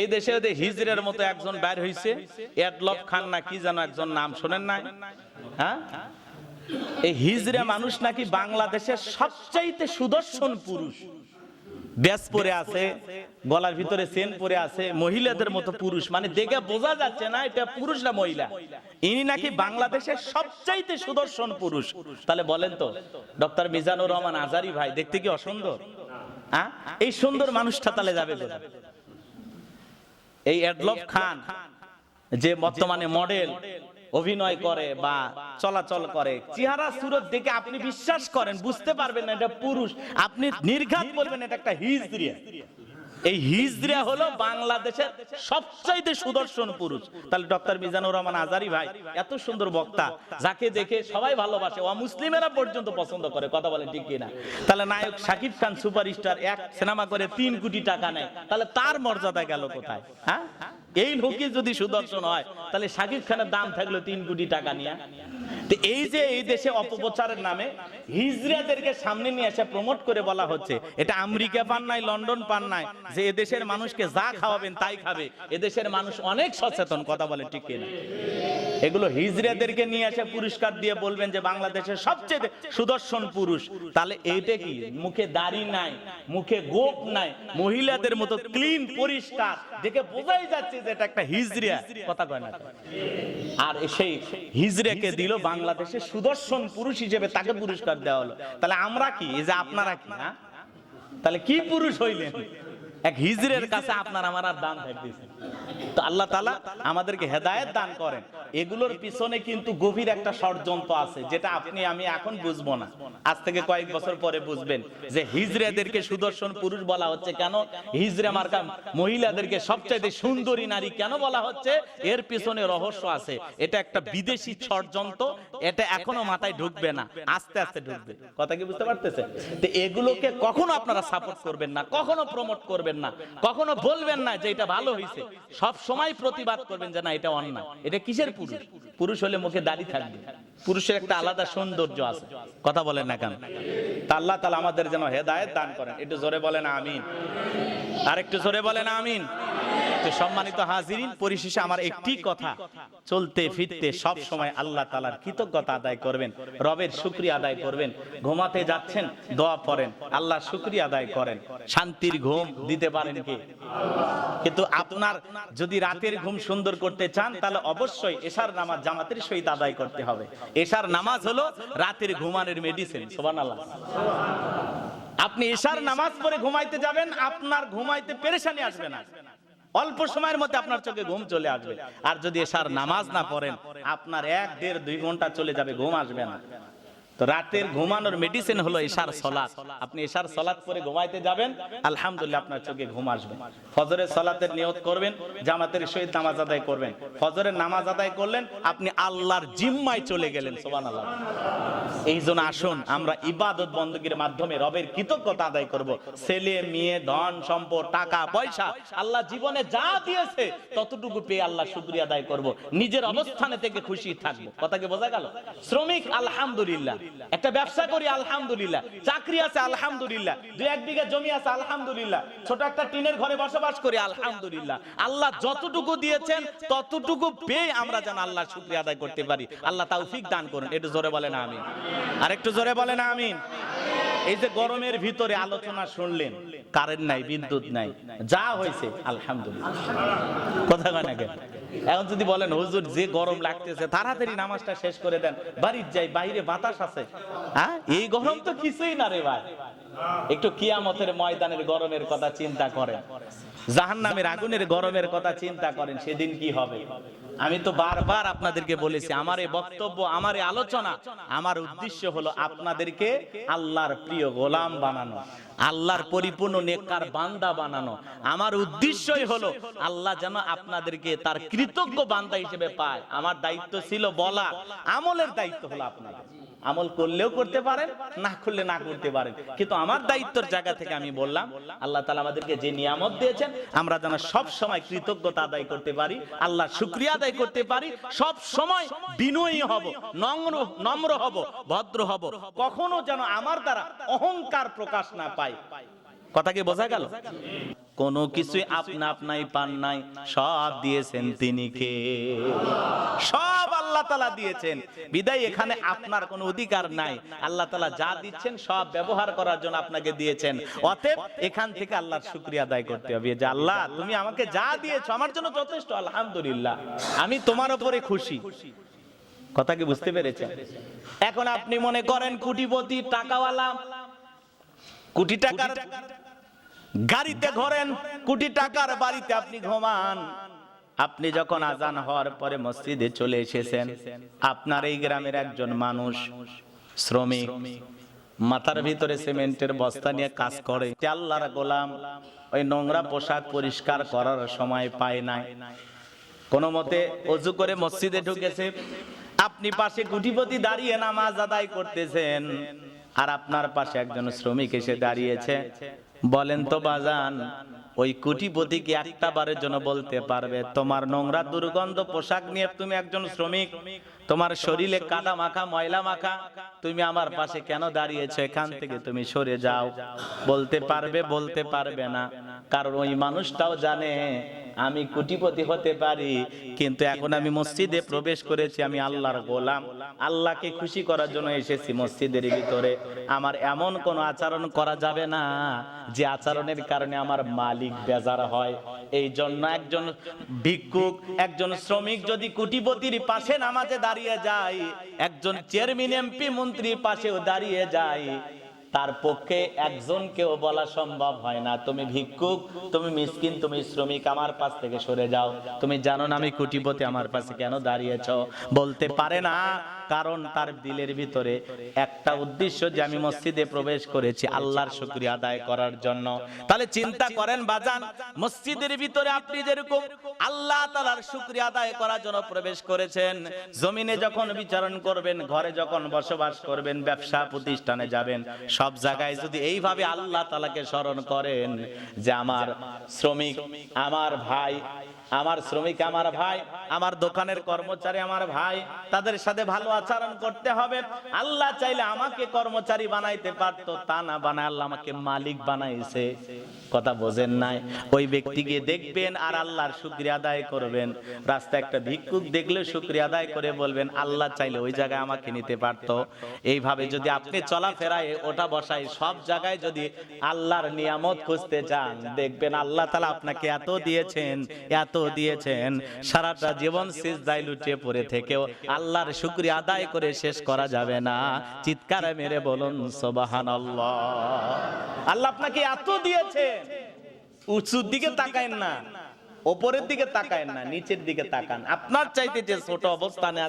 এই দেশে হিজরের মতো একজন বের হইছে এডলফ খান না, কি যেন একজন নাম শোনেন নাই? হ্যাঁ? এই হিজরে মানুষ নাকি বাংলাদেশের সবচাইতে সুদর্শন পুরুষ। ব্যাস পরে আছে, গলার ভিতরে চেন পরে আছে, মহিলাদের মতো পুরুষ। মানে দেখে বোঝা যাচ্ছে না, এটা পুরুষ না মহিলা। ইনি নাকি বাংলাদেশের সবচাইতে সুদর্শন পুরুষ। তাহলে বলেন তো, ডক্টর মিজানুর রহমান আজারি ভাই, দেখতে কি অসুন্দর? হ্যাঁ? এই সুন্দর মানুষটা তাহলে যাবে? এই এডলফ খান যে বর্তমানে মডেল অভিনয় করে বা চলাচল করে, চেহারা সুরত দেখে আপনি বিশ্বাস করেন, বুঝতে পারবেন না এটা পুরুষ। আপনি নির্ঘাত বলবেন, এটা একটা হিজড়িয়া এই হিজড়িয়া হলো বাংলাদেশের সবচাইতে সুদর্শন পুরুষ। তাহলে ডক্টর মিজানুর রহমান আজারি ভাই, এত সুন্দর বক্তা, যাকে দেখে সবাই ভালোবাসে, ও মুসলিমেরা পর্যন্ত পছন্দ করে, কথা বলেন ঠিক কিনা? তাহলে নায়ক শাকিব খান সুপারস্টার, এক সিনেমা করে তিন কোটি টাকা নেয়, তাহলে তার মর্যাদা গেল কোথায়? হ্যাঁ? এই লোকই যদি সুদর্শন হয়, তাহলে শাকিব খানের দাম থাকল তিন কোটি টাকা নিয়ে। এই যে এই দেশে অপপ্রচারের নামে হিজড়িয়াদেরকে সামনে নিয়ে এসে প্রমোট করে বলা হচ্ছে, এটা আমেরিকা পান নাই, লন্ডন পান নাই, যে এদেশের মানুষকে যা খাওয়াবেন তাই খাবে। এদেশের মানুষ অনেক সচেতন, কথা বলে ঠিক কিনা? এগুলো হিজড়িয়াদেরকে নিয়ে এসে পুরস্কার দিয়ে বলবেন যে বাংলাদেশের সবচেয়ে সুদর্শন পুরুষ। তাহলে এইটা কি? মুখে দাড়ি নাই, মুখে গোপ নাই, মহিলাদের মতো ক্লিন পরিষ্কার। দেখে বোঝাই যাচ্ছে যে এটা একটা হিজড়িয়া কথা কয় না আর সেই হিজড়েকে দিল বাংলাদেশের সুদর্শন পুরুষ হিসেবে তাকে পুরস্কার দেওয়া হলো। তাহলে আমরা কি? যে আপনারা কি হ্যাঁ? তাহলে কি পুরুষ হইলেন? এক হিজরের কাছে আপনার আমার আর দান থাকতেছে। তো আল্লাহ তালা আমাদেরকে হেদায়েত দান করেন। এগুলোর পিছনে কিন্তু গভীর একটা ষড়যন্ত্র আছে, যেটা আপনি, আমি এখন বুঝব না। আজ থেকে কয়েক বছর পরে বুঝবেন যে হিজড়েদেরকে সুদর্শন পুরুষ বলা হচ্ছে কেন? হিজড়ে মার্কা মহিলাদেরকে সবচাইতে সুন্দরী নারী কেন বলা হচ্ছে? এর পিছনে রহস্য আছে। এটা একটা বিদেশি ষড়যন্ত্র, এটা এখনও মাথায় ঢুকবে না, আস্তে আস্তে ঢুকবে। কথা কি বুঝতে পারতেছে তো এগুলোকে কখনো আপনারা সাপোর্ট করবেন না, কখনো প্রমোট করবেন না। কখনো বলবেন না যে এটা ভালো হয়েছে সব সময় প্রতিবাদ করবেন যে না, এটা অন্যায়। এটা কিসের পুরুষ? পুরুষ হলে মুখে দাড়ি থাকবে। পুরুষের একটা আলাদা সৌন্দর্য আছে। কথা বলেন না কেন? তা তালা আমাদের যেন হেদায়ত দান করেন। একটু জোরে বলেন আমিন। আর একটু জোরে বলেন আমিন। সম্মানিত হাজিরিন, পরিশেষে আমার একটি কথা, চলতে ফিরতে সব সময় আল্লাহ তালার কৃতজ্ঞতা আদায় করবেন, রবের শুক্রিয়া আদায় করবেন, ঘুমাতে যাচ্ছেন, দোয়া পড়েন আল্লাহ শুক্রিয়া আদায় করেন, শান্তির ঘুম দিতে পারেন কে? কিন্তু আপনার যদি রাতের ঘুম সুন্দর করতে চান, তাহলে অবশ্যই এশার নামাজ জামাতের সহিত আদায় করতে হবে। এশার নামাজ হলো রাতের ঘুমানোর মেডিসিন সুবহানাল্লাহ। আপনি এশার নামাজ পড়ে ঘুমাইতে যাবেন, আপনার ঘুমাইতে পেরেশানি আসবে না। অল্প সময়ের মধ্যে আপনার চোখে ঘুম চলে আসবে। আর যদি এশার নামাজ না পড়েন, আপনার এক দেড় দুই ঘণ্টা চলে যাবে, ঘুম আসবে না। তো রাতের ঘুমানোর মেডিসিন হলো এশার সলাৎ। আপনি এশার সলাৎ করে ঘুমাইতে যাবেন, আলহামদুলিল্লাহ আপনার চোখে ঘুম আসবে। ফজরের সলাতের নিয়ত করবেন, জামাতের সহিত নামাজ আদায় করবেন। ফজরের নামাজ আদায় করলেন, আপনি আল্লাহর জিম্মায় চলে গেলেন, সুবহানাল্লাহ। এই জন্য আসুন, আমরা ইবাদত বন্দগীর মাধ্যমে রবের কৃতজ্ঞতা আদায় করব। ছেলে, মেয়ে, ধন সম্পদ, টাকা, পয়সা, আল্লাহ জীবনে যা দিয়েছে, ততটুকু পেয়ে আল্লাহ শুকরিয়া আদায় করব। নিজের অবস্থানে থেকে খুশি থাকব। কথা কি বোঝা গেল? শ্রমিক, আলহামদুলিল্লাহ। একটা ব্যবসা করি, আলহামদুলিল্লাহ। চাকরি আছে, আলহামদুলিল্লাহ। দুই, এক বিঘা জমি আছে, আলহামদুলিল্লাহ। ছোট একটা টিনের ঘরে বসবাস করি, আলহামদুলিল্লাহ। আল্লাহ যতটুকু দিয়েছেন, ততটুকু পেয়ে আমরা যেন আল্লাহ শুকরিয়া আদায় করতে পারি। আল্লাহ তাওফিক দান করুন। একটু জোরে বলেন, আমিন। আর একটু জোরে বলেন আমিন। এই যে গরমের ভিতরে আলোচনা শুনলেন কারেন্ট নাই, বিদ্যুৎ নাই, যা হয়েছে, আলহামদুলিল্লাহ। কথা কয় না? এখন যদি বলেন, হুজুর, যে গরম লাগতেছে, তাড়াতাড়ি নামাজটা শেষ করে দেন, বাড়ির যাই, বাইরে বাতাস আছে। হ্যাঁ এই গরম তো কিছুই না রে ভাই। একটু কিয়ামতের ময়দানের গরমের কথা চিন্তা করেন। জাহান্নামের আগুনের গরমের কথা চিন্তা করেন, সেদিন কি হবে? আমি তো বারবার আপনাদেরকে বলেছি, আমার এই বক্তব্য, আমার এই আলোচনা, আমার উদ্দেশ্য হলো আপনাদেরকে আল্লাহর প্রিয় গোলাম বানানো, আল্লাহর পরিপূর্ণ নেককার বান্দা বানানো। আমার উদ্দেশ্যই হলো, আল্লাহ যেন আপনাদেরকে তার কৃতজ্ঞ বান্দা হিসেবে পায়। আমার দায়িত্ব ছিল বলা আমলের দায়িত্ব হলো আপনাদের। আমল করলেও করতে পারেন, না করলে না করতে পারেন। কিন্তু আমার দায়িত্বের জায়গা থেকে আমি বললাম, আল্লাহ তালা আমাদেরকে যে নিয়ামত দিয়েছেন, আমরা যেন সব সময় কৃতজ্ঞতা আদায় করতে পারি, আল্লাহ শুক্রিয়া আদায় করতে পারি, সব সময় বিনয়ী হব, নম্র নম্র হব, ভদ্র হব, কখনো যেন আমার দ্বারা অহংকার প্রকাশ না পাই। কথা কি বোঝা গেল? কোনো কিছুই আপনা আপনাই পান নাই, সব দিয়েছেন তিনি কে? সব আল্লাহ তালা দিয়েছেন। বিদায় এখানে আপনার কোনো অধিকার নাই। আল্লাহ তালা যা দিচ্ছেন, সব ব্যবহার করার জন্য আপনাকে দিয়েছেন। অতএব এখান থেকে আল্লাহর শুক্রিয়া আদায় করতে হবে। যে আল্লাহ, তুমি আমাকে যা দিয়েছ, আমার জন্য যথেষ্ট, আলহামদুলিল্লাহ। আমি তোমার উপরে খুশি। কথা কি বুঝতে পেরেছেন? এখন আপনি মনে করেন কোটিপতি, টাকাওয়ালা। কোটি টাকার গাড়িতে ঘোরেন কোটি টাকার বাড়িতে আপনি ঘুমান। আপনি যখন আজান হওয়ার পরে মসজিদে চলে এসেছেন, আপনার এই গ্রামের একজন মানুষ, শ্রমিক, মাথার ভিতরে সিমেন্টের বস্তা নিয়ে কাজ করে। যে আল্লাহর গোলাম, ওই নোংরা পোশাক পরিষ্কার করার সময় পায় নাই। কোনো মতে অজু করে মসজিদে ঢুকেছে। আপনি পাশে কুটিপতি দাঁড়িয়ে নামাজ আদায় করতেছেন, আর আপনার পাশে একজন শ্রমিক এসে দাঁড়িয়েছে। বলেন তো, বাজান ওই কোটিপতিকে একটা বারের জন্য বলতে পারবে, তোমার নোংরা দুর্গন্ধ পোশাক নিয়ে তুমি একজন শ্রমিক, তোমার শরীরে কাদা মাখা, ময়লা মাখা, তুমি আমার পাশে কেন দাঁড়িয়েছো? এখান থেকে তুমি সরে যাও। বলতে পারবে বলতে পারবে না। কারণ ওই মানুষটাও জানে আমি কোটিপতি হতে পারি, কিন্তু এখন আমি মসজিদে প্রবেশ করেছি, আমি আল্লাহর গোলাম। আল্লাহকে খুশি করার জন্য এসেছি মসজিদের ভিতরে। আমার এমন কোন আচরণ করা যাবে না, যে আচরণের কারণে আমার মালিক বেজার হয়। এই জন্য একজন ভিক্ষুক, একজন শ্রমিক যদি কোটিপতির পাশে নামাজে দাঁড়িয়ে যায়, একজন চেয়ারম্যান, এমপি, মন্ত্রীর পাশেও দাঁড়িয়ে যায় তার পক্ষে একজনকেও বলা সম্ভব হয় না। তুমি ভিক্ষুক, তুমি মিসকিন, তুমি শ্রমিক, আমার পাশ থেকে সরে যাও। তুমি জানো না আমি কুটিপতি, আমার পাশে কেন দাঁড়িয়েছ? বলতে পারে না, কারণ তার দিলের ভিতরে একটা উদ্দেশ্য যে আমি মসজিদে প্রবেশ করেছি, আল্লাহর শুকরিয়া আদায় করার জন্য। তাহলে চিন্তা করেন বাজান, মসজিদের ভিতরে আপনি যেরকম আল্লাহ তালার শুকরিয়া আদায় করার জন্য প্রবেশ করেছেন, জমিনে যখন বিচারণ করবেন, ঘরে যখন বসবাস করবেন, ব্যবসা প্রতিষ্ঠানে যাবেন সব জায়গায় যদি এইভাবে আল্লাহ তালাকে স্মরণ করেন যে আমার শ্রমিক আমার ভাই আমার শ্রমিক, আমার ভাই, আমার দোকানের কর্মচারী, আমার ভাই, তাদের সাথে ভালো আচরণ করতে হবে। আল্লাহ চাইলে আমাকে কর্মচারী বানাইতে পারতো, তা না বানায় আল্লাহ আমাকে মালিক বানাইছে। কথা বোঝেন নাই? ওই ব্যক্তিকে দেখবেন আর আল্লাহর শুক্রিয়া আদায় করবেন। রাস্তায় একটা ভিক্ষুক দেখলে শুক্রিয়া আদায় করে বলবেন, আল্লাহ চাইলে ওই জায়গায় আমাকে নিতে পারতো। এইভাবে যদি আপনি চলাফেরায় ওটা বসায়, সব জায়গায় যদি আল্লাহর নিয়ামত খুঁজতে চান দেখবেন আল্লাহ তালা আপনাকে এত দিয়েছেন, এত দিয়েছেন, সারাটা জীবন সিজদায় লুটিয়ে পড়ে থেকেও আল্লাহর শুক্রিয়া আদায় করে শেষ করা যাবে না। চিৎকারে মেরে বলুন, সুবহানাল্লাহ। আল্লাহ আপনাকে এত দিয়েছে উঁচুর দিকে তাকায়েন না, ওপরের দিকে তাকায়েন না, নিচের দিকে তাকান। আপনার চাইতে যে ছোট অবস্থানে